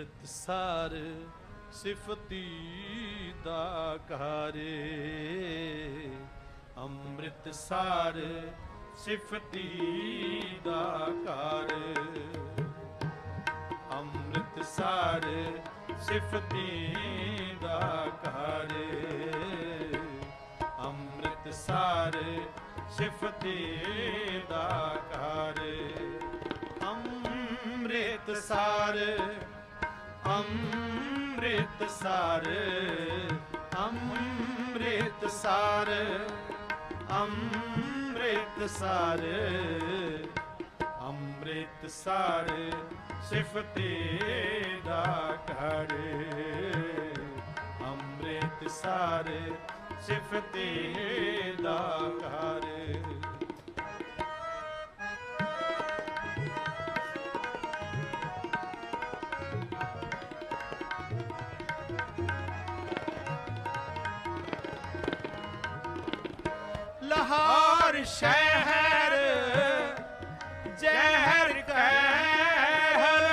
ਅੰਮ੍ਰਿਤਸਰ ਸਿਫਤੀ ਦਾ ਘਰੇ। ਅੰਮ੍ਰਿਤਸਰ ਸਿਫਤੀ ਦਾ ਘਰ। ਅੰਮ੍ਰਿਤਸਰ ਸਿਫਤੀ ਦਾ ਘਰ। ਅੰਮ੍ਰਿਤਸਰ ਸਿਫਤੀ ਦਾ ਘਰ। ਅੰਮ੍ਰਿਤਸਰ ਅੰਮ੍ਰਿਤਸਰ ਅੰਮ੍ਰਿਤਸਰ ਅੰਮ੍ਰਿਤਸਰ ਅੰਮ੍ਰਿਤਸਰ ਸਿਫਤੇ ਦਾ ਘਰ। ਅੰਮ੍ਰਿਤਸਰ ਸਿਫਤੇ ਦਾ ਘਰ। ਲਾਹੌਰ ਸ਼ਹਿਰ ਜ਼ਹਿਰ ਕਹਿਰ।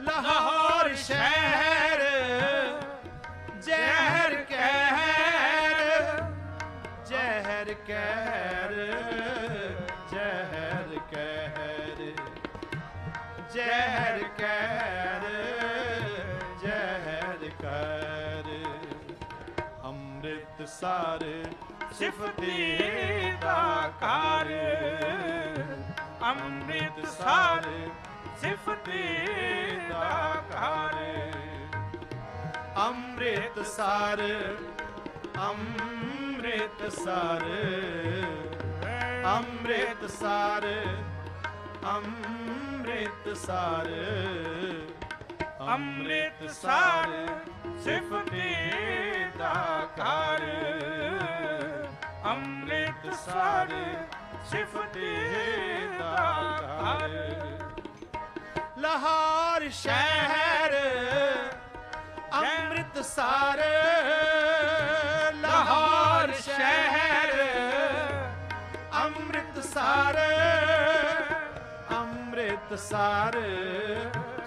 ਲਾਹੌਰ ਸ਼ਹਿਰ ਜ਼ਹਿਰ ਕਹਿਰ। ਜ਼ਹਿਰ ਕਹਿਰ ਜ਼ਹਿਰ ਕਹਿਰ। ਜ਼ਹਿਰ ਕਹਿਰ। ਅੰਮ੍ਰਿਤਸਰ ਸਿਫਤੀ ਦਾ ਅੰਮ੍ਰਿਤ ਸਾਰ ਸਿਫਤੀ ਦਾ ਅੰਮ੍ਰਿਤ ਸਾਰ ਅੰਮ੍ਰਿਤ ਸਾਰ। ਅੰਮ੍ਰਿਤ ਸਾਰ ਸਿਫਤੀ ਦਾ ਘਰ। ਅੰਮ੍ਰਿਤਸਰ ਸਿਫਤੀ ਦਾ ਘਰ। ਲਾਹੌਰ ਸ਼ਹਿਰ ਅੰਮ੍ਰਿਤਸਰ ਲਾਹੌਰ ਸ਼ਹਿਰ ਅੰਮ੍ਰਿਤਸਰ ਅੰਮ੍ਰਿਤਸਰ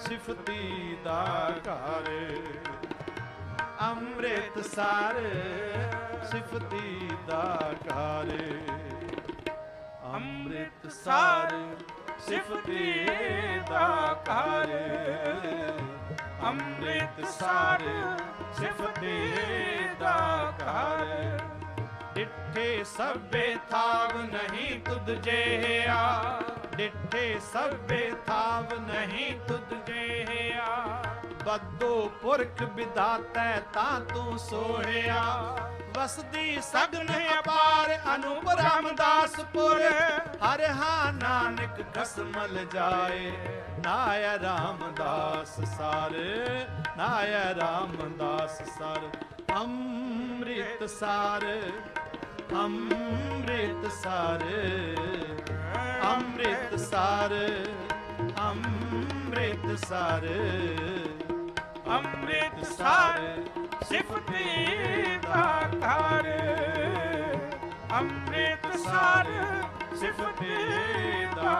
ਸਿਫਤੀ ਦਾ ਘਰ। ਅੰਮ੍ਰਿਤ ਅੰਮ੍ਰਿਤਸਰ ਸਿਫਤੀ ਦਾ ਘਰ। ਅੰਮ੍ਰਿਤਸਰ ਸਿਫਤੀ ਦਾ ਅੰਮ੍ਰਿਤ ਸਾਰ ਸਿਫਤੀ ਦਾ ਘਰ। ਡਿੱਠੇ ਸਭੇ ਥਾਵ ਨਹੀਂ ਤੁਧ ਜਿਹਾ ਡਿੱਠੇ ਸਭੇ ਥਾਵ ਨਹੀਂ ਤੁਧ ਜੇ ਬੱਦੋ ਪੁਰਖ ਵਿਦਾਤੈ ਤਾਂ ਤੂੰ ਸੋਹਿਆ। ਵਸਦੀ ਸਗਨ ਅਪਾਰ ਅਨੂਪ ਰਾਮਦਾਸਪੁਰ। ਹਰ ਹਾਂ ਨਾਨਕ ਕਸਮਲ ਜਾਏ। ਨਾਇ ਰਾਮਦਾਸ ਸਰ, ਨਾਇ ਰਾਮਦਾਸ ਸਰ। ਅੰਮ੍ਰਿਤ ਸਰ ਅੰਮ੍ਰਿਤ ਸਰ, ਅੰਮ੍ਰਿਤ ਸਾਰ, ਅੰਮ੍ਰਿਤ ਸਰ। ਅੰਮ੍ਰਿਤਸਰ ਸਿਫਤੀ ਦਾ ਘਰ। ਅੰਮ੍ਰਿਤਸਰ ਸਿਫਤੀ ਦਾ